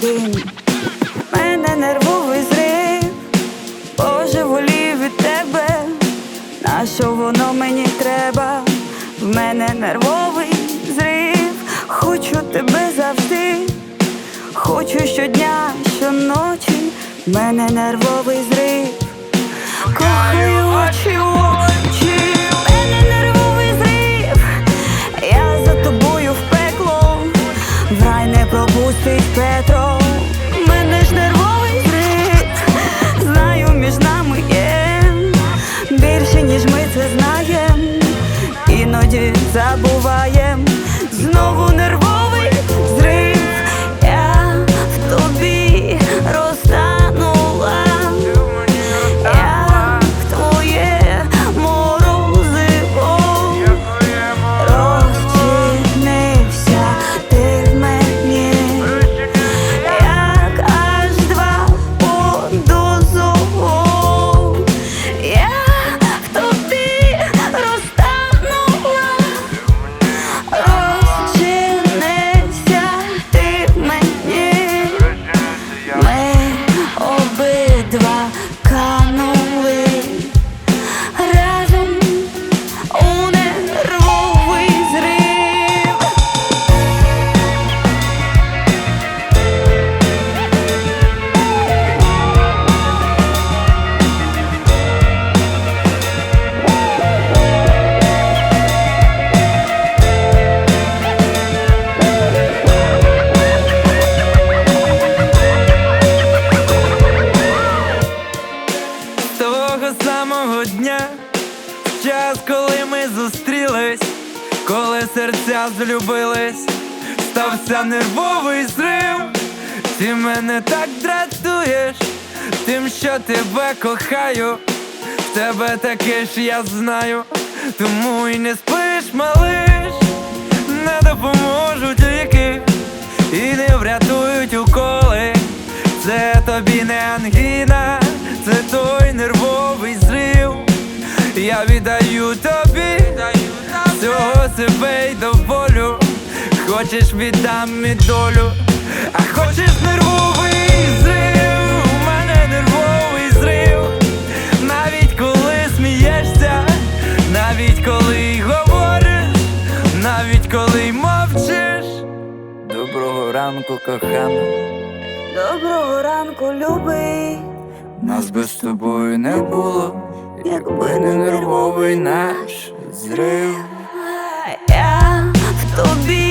день. Мене нервовий зрив, Боже, волів від тебе, на що воно мені треба, в мене нервовий зрив, хочу тебе завжди, хочу щодня, щоночі, в мене нервовий зрив. Кохаю пропустить Петро. Мене ж нервовий зрив, знаю, між нами є більше, ніж ми це знаєм. Іноді забуваєм, серця злюбились, стався нервовий зрив. Ти мене так дратуєш, тим, що тебе кохаю, в тебе таке ж я знаю, тому й не спиш, малиш, не допоможуть ліки і не врятують уколи. Це тобі не ангіна, це той нервовий зрив. Я віддаю тобі всього себе й до. Хочеш віддам і долю, а хочеш нервовий зрив, у мене нервовий зрив. Навіть коли смієшся, навіть коли й говориш, навіть коли мовчиш. Доброго ранку, кохана. Доброго ранку, любий. Нас без тобою не було, якби не нервовий наш зрив. Я в тобі.